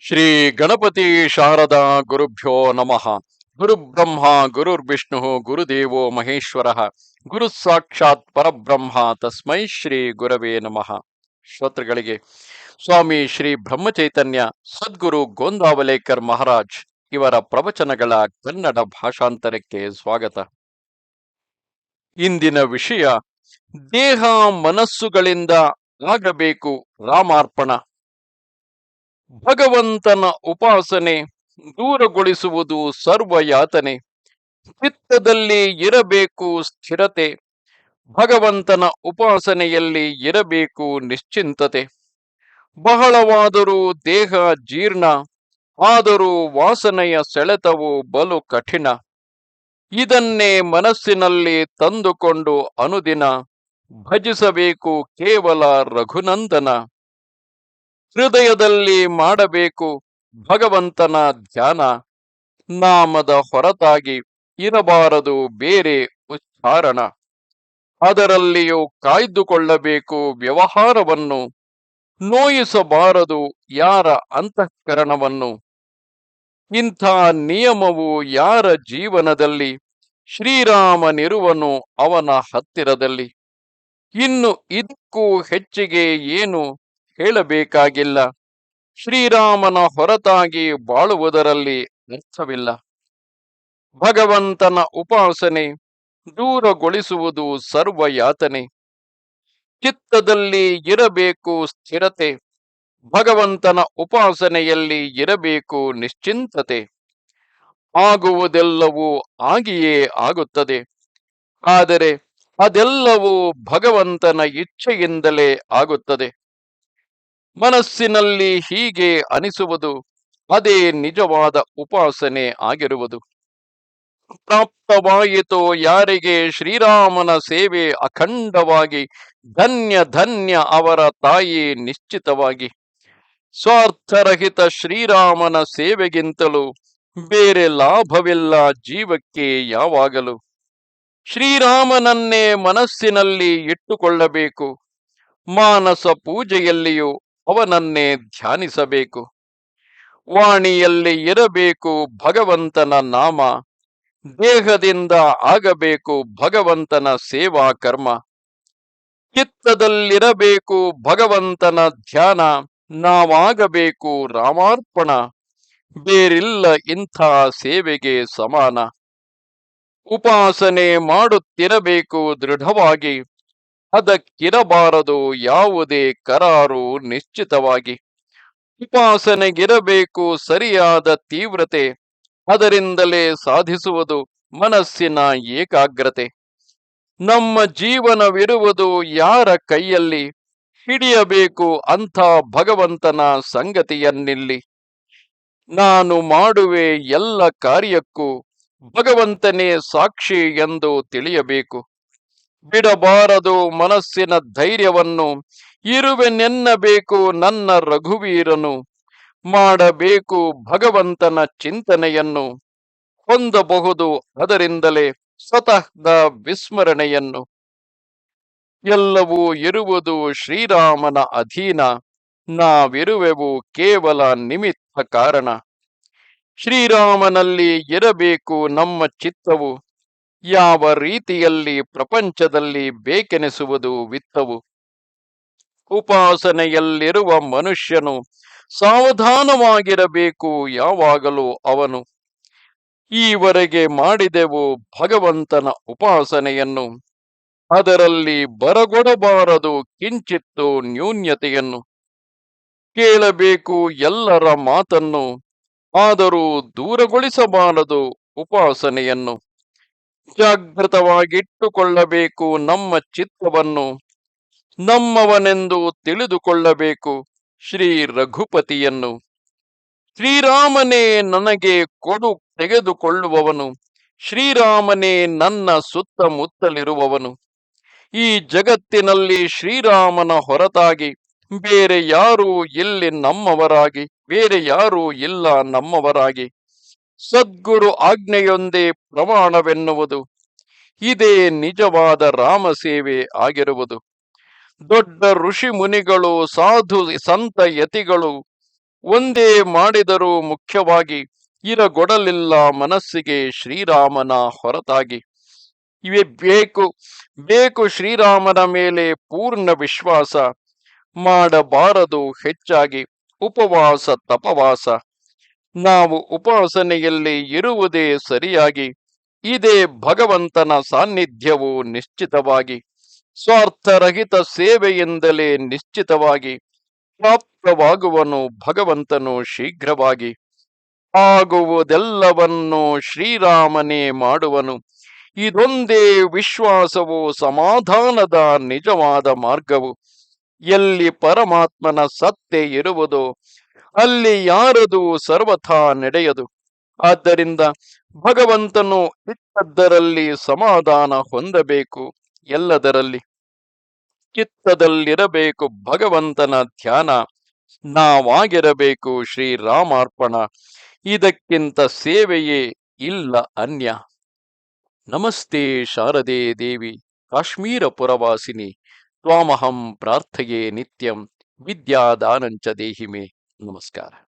ಶ್ರೀ ಗಣಪತಿ ಶಾರದಾ ಗುರುಭ್ಯೋ ನಮಃ. ಗುರುಬ್ರಹ್ಮ ಗುರುರ್ವಿಷ್ಣು ಗುರುದೇವೋ ಮಹೇಶ್ವರ, ಗುರು ಸಾಕ್ಷಾತ್ ಪರಬ್ರಹ್ಮ ತಸ್ಮೈ ಶ್ರೀ ಗುರವೇ ನಮಃ. ಶ್ರೋತೃಗಳಿಗೆ, ಸ್ವಾಮಿ ಶ್ರೀ ಬ್ರಹ್ಮಚೈತನ್ಯ, ಸದ್ಗುರು ಗೋಂದಾವಲೇಕರ್ ಮಹಾರಾಜ್ ಇವರ ಪ್ರವಚನಗಳ ಕನ್ನಡ ಭಾಷಾಂತರಕ್ಕೆ ಸ್ವಾಗತ. ಇಂದಿನ ವಿಷಯ, ದೇಹ ಮನಸ್ಸುಗಳಿಂದ ಆಗಬೇಕು ರಾಮಾರ್ಪಣ. ಭಗವಂತನ ಉಪಾಸನೆ ದೂರಗೊಳಿಸುವುದು ಸರ್ವಯಾತನೆ. ಚಿತ್ತದಲ್ಲಿ ಇರಬೇಕು ಸ್ಥಿರತೆ. ಭಗವಂತನ ಉಪಾಸನೆಯಲ್ಲಿ ಇರಬೇಕು ನಿಶ್ಚಿಂತತೆ. ಬಹಳವಾದರೂ ದೇಹ ಜೀರ್ಣ, ಆದರೂ ವಾಸನೆಯ ಸೆಳೆತವು ಬಲು ಕಠಿಣ. ಇದನ್ನೇ ಮನಸ್ಸಿನಲ್ಲಿ ತಂದುಕೊಂಡು ಅನುದಿನ ಭಜಿಸಬೇಕು ಕೇವಲ ರಘುನಂದನ. ಹೃದಯದಲ್ಲಿ ಮಾಡಬೇಕು ಭಗವಂತನ ಧ್ಯಾನ. ನಾಮದ ಹೊರತಾಗಿ ಇರಬಾರದು ಬೇರೆ ಉಚ್ಚಾರಣ. ಅದರಲ್ಲಿಯೂ ಕಾಯ್ದುಕೊಳ್ಳಬೇಕು ವ್ಯವಹಾರವನ್ನು. ನೋಯಿಸಬಾರದು ಯಾರ ಅಂತಃಕರಣವನ್ನು. ಇಂಥ ನಿಯಮವು ಯಾರ ಜೀವನದಲ್ಲಿ? ಶ್ರೀರಾಮನಿರುವನು ಅವನ ಹತ್ತಿರದಲ್ಲಿ. ಇನ್ನು ಇದಕ್ಕೂ ಹೆಚ್ಚಿಗೆ ಏನು? ಹೇಳಬೇಕಾಗಿಲ್ಲ ಶ್ರೀರಾಮನ ಹೊರತಾಗಿ ಬಾಳುವುದರಲ್ಲಿ ಅರ್ಥವಿಲ್ಲ. ಭಗವಂತನ ಉಪಾಸನೆ ದೂರಗೊಳಿಸುವುದು ಸರ್ವಯಾತನೆ. ಚಿತ್ತದಲ್ಲಿ ಇರಬೇಕು ಸ್ಥಿರತೆ. ಭಗವಂತನ ಉಪಾಸನೆಯಲ್ಲಿ ಇರಬೇಕು ನಿಶ್ಚಿಂತತೆ. ಆಗುವುದೆಲ್ಲವೂ ಆಗಿಯೇ ಆಗುತ್ತದೆ. ಆದರೆ ಅದೆಲ್ಲವೂ ಭಗವಂತನ ಇಚ್ಛೆಯಿಂದಲೇ ಆಗುತ್ತದೆ. ಮನಸ್ಸಿನಲ್ಲಿ ಹೀಗೆ ಅನಿಸುವುದು ಅದೇ ನಿಜವಾದ ಉಪಾಸನೆ ಆಗಿರುವುದು. ಪ್ರಾಪ್ತವಾಯಿತೋ ಯಾರಿಗೆ ಶ್ರೀರಾಮನ ಸೇವೆ ಅಖಂಡವಾಗಿ, ಧನ್ಯ ಧನ್ಯ ಅವರ ತಾಯಿ ನಿಶ್ಚಿತವಾಗಿ. ಸ್ವಾರ್ಥರಹಿತ ಶ್ರೀರಾಮನ ಸೇವೆಗಿಂತಲೂ ಬೇರೆ ಲಾಭವಿಲ್ಲ ಜೀವಕ್ಕೆ ಯಾವಾಗಲೂ. ಶ್ರೀರಾಮನನ್ನೇ ಮನಸ್ಸಿನಲ್ಲಿ ಇಟ್ಟುಕೊಳ್ಳಬೇಕು. ಮಾನಸ ಪೂಜೆಯಲ್ಲಿಯೂ ಅವನನ್ನೇ ಧ್ಯಾನಿಸಬೇಕು. ವಾಣಿಯಲ್ಲಿ ಇರಬೇಕು ಭಗವಂತನ ನಾಮ. ದೇಹದಿಂದ ಆಗಬೇಕು ಭಗವಂತನ ಸೇವಾ ಕರ್ಮ. ಚಿತ್ತದಲ್ಲಿರಬೇಕು ಭಗವಂತನ ಧ್ಯಾನ. ನಾವಾಗಬೇಕು ರಾಮಾರ್ಪಣ. ಬೇರಿಲ್ಲ ಇಂಥ ಸೇವೆಗೆ ಸಮಾನ. ಉಪಾಸನೆ ಮಾಡುತ್ತಿರಬೇಕು ದೃಢವಾಗಿ. ಅದಕ್ಕಿರಬಾರದು ಯಾವುದೇ ಕರಾರು ನಿಶ್ಚಿತವಾಗಿ. ಉಪಾಸನೆಗಿರಬೇಕು ಸರಿಯಾದ ತೀವ್ರತೆ, ಅದರಿಂದಲೇ ಸಾಧಿಸುವುದು ಮನಸ್ಸಿನ ಏಕಾಗ್ರತೆ. ನಮ್ಮ ಜೀವನವಿರುವುದು ಯಾರ ಕೈಯಲ್ಲಿ? ಹಿಡಿಯಬೇಕು ಅಂಥ ಭಗವಂತನ ಸಂಗತಿಯನ್ನಿಲ್ಲಿ. ನಾನು ಮಾಡುವೆ ಎಲ್ಲ ಕಾರ್ಯಕ್ಕೂ ಭಗವಂತನೇ ಸಾಕ್ಷಿ ಎಂದು ತಿಳಿಯಬೇಕು. ಬಿಡಬಾರದು ಮನಸ್ಸಿನ ಧೈರ್ಯವನ್ನು. ಇರುವೆನೆನ್ನಬೇಕು ನನ್ನ ರಘುವೀರನು. ಮಾಡಬೇಕು ಭಗವಂತನ ಚಿಂತನೆಯನ್ನು. ಹೊಂದಬಹುದು ಅದರಿಂದಲೇ ಸ್ವತಃ ವಿಸ್ಮರಣೆಯನ್ನು. ಎಲ್ಲವೂ ಇರುವುದು ಶ್ರೀರಾಮನ ಅಧೀನ. ನಾವಿರುವೆವು ಕೇವಲ ನಿಮಿತ್ತ ಕಾರಣ. ಶ್ರೀರಾಮನಲ್ಲಿ ಇರಬೇಕು ನಮ್ಮ ಚಿತ್ತವು. ಯಾವ ರೀತಿಯಲ್ಲಿ ಪ್ರಪಂಚದಲ್ಲಿ ಬೇಕೆನಿಸುವುದು ವಿತ್ತವು? ಉಪಾಸನೆಯಲ್ಲಿರುವ ಮನುಷ್ಯನು ಸಾವಧಾನವಾಗಿರಬೇಕು ಯಾವಾಗಲೂ ಅವನು. ಈವರೆಗೆ ಮಾಡಿದೆವು ಭಗವಂತನ ಉಪಾಸನೆಯನ್ನು. ಅದರಲ್ಲಿ ಬರಗೊಡಬಾರದು ಕಿಂಚಿತ್ತು ನ್ಯೂನ್ಯತೆಯನ್ನು. ಕೇಳಬೇಕು ಎಲ್ಲರ ಮಾತನ್ನು. ಆದರೂ ದೂರಗೊಳಿಸಬಾರದು ಉಪಾಸನೆಯನ್ನು. ಜಾಗೃತವಾಗಿಟ್ಟುಕೊಳ್ಳಬೇಕು ನಮ್ಮ ಚಿತ್ತವನ್ನು. ನಮ್ಮವನೆಂದು ತಿಳಿದುಕೊಳ್ಳಬೇಕು ಶ್ರೀ ರಘುಪತಿಯನ್ನು. ಶ್ರೀರಾಮನೇ ನನಗೆ ಕೊಡು ತೆಗೆದುಕೊಳ್ಳುವವನು. ಶ್ರೀರಾಮನೇ ನನ್ನ ಸುತ್ತಮುತ್ತಲಿರುವವನು. ಈ ಜಗತ್ತಿನಲ್ಲಿ ಶ್ರೀರಾಮನ ಹೊರತಾಗಿ ಬೇರೆ ಯಾರೂ ಇಲ್ಲಿ ನಮ್ಮವರಾಗಿ, ಬೇರೆ ಯಾರೂ ಇಲ್ಲ ನಮ್ಮವರಾಗಿ. ಸದ್ಗುರು ಆಜ್ಞೆಯೊಂದೇ ಪ್ರಮಾಣವೆನ್ನುವುದು. ಇದೇ ನಿಜವಾದ ರಾಮ ಸೇವೆ ಆಗಿರುವುದು. ದೊಡ್ಡ ಋಷಿ ಮುನಿಗಳು, ಸಾಧು ಸಂತ ಯತಿಗಳು ಒಂದೇ ಮಾಡಿದರೂ ಮುಖ್ಯವಾಗಿ ಇರಗೊಡಲಿಲ್ಲ ಮನಸ್ಸಿಗೆ ಶ್ರೀರಾಮನ ಹೊರತಾಗಿ. ಇವೆ ಬೇಕು ಬೇಕು ಶ್ರೀರಾಮನ ಮೇಲೆ ಪೂರ್ಣ ವಿಶ್ವಾಸ. ಮಾಡಬಾರದು ಹೆಚ್ಚಾಗಿ ಉಪವಾಸ, ತಪವಾಸ. ನಾವು ಉಪಾಸನೆಯಲ್ಲಿ ಇರುವುದೇ ಸರಿಯಾಗಿ, ಇದೇ ಭಗವಂತನ ಸಾನ್ನಿಧ್ಯವು ನಿಶ್ಚಿತವಾಗಿ, ಸ್ವಾರ್ಥರಹಿತ ಸೇವೆಯಿಂದಲೇ ನಿಶ್ಚಿತವಾಗಿ ಪ್ರಾಪ್ತವಾಗುವನು ಭಗವಂತನು ಶೀಘ್ರವಾಗಿ. ಆಗುವುದೆಲ್ಲವನ್ನು ಶ್ರೀರಾಮನೇ ಮಾಡುವನು. ಇದೊಂದೇ ವಿಶ್ವಾಸವು ಸಮಾಧಾನದ ನಿಜವಾದ ಮಾರ್ಗವು. ಎಲ್ಲಿ ಪರಮಾತ್ಮನ ಸತ್ತೆ ಇರುವುದೋ ಅಲ್ಲಿ ಯಾರದು ಸರ್ವಥಾ ನಡೆಯದು? ಆದ್ದರಿಂದ ಭಗವಂತನು ಇಟ್ಟದ್ದರಲ್ಲಿ ಸಮಾಧಾನ ಹೊಂದಬೇಕು, ಎಲ್ಲದರಲ್ಲಿ. ಚಿತ್ತದಲ್ಲಿರಬೇಕು ಭಗವಂತನ ಧ್ಯಾನ, ನಾವಾಗಿರಬೇಕು ಶ್ರೀರಾಮಾರ್ಪಣ. ಇದಕ್ಕಿಂತ ಸೇವೆಯೇ ಇಲ್ಲ ಅನ್ಯ. ನಮಸ್ತೆ ಶಾರದೆ ದೇವಿ, ಕಾಶ್ಮೀರ ಪುರವಾಸಿನಿ. ತ್ವಾಮಹಂ ಪ್ರಾರ್ಥೆಯೇ ನಿತ್ಯಂ, ವಿದ್ಯಾದಾನಂಚ ದೇಹಿಮೆ. Namaskara.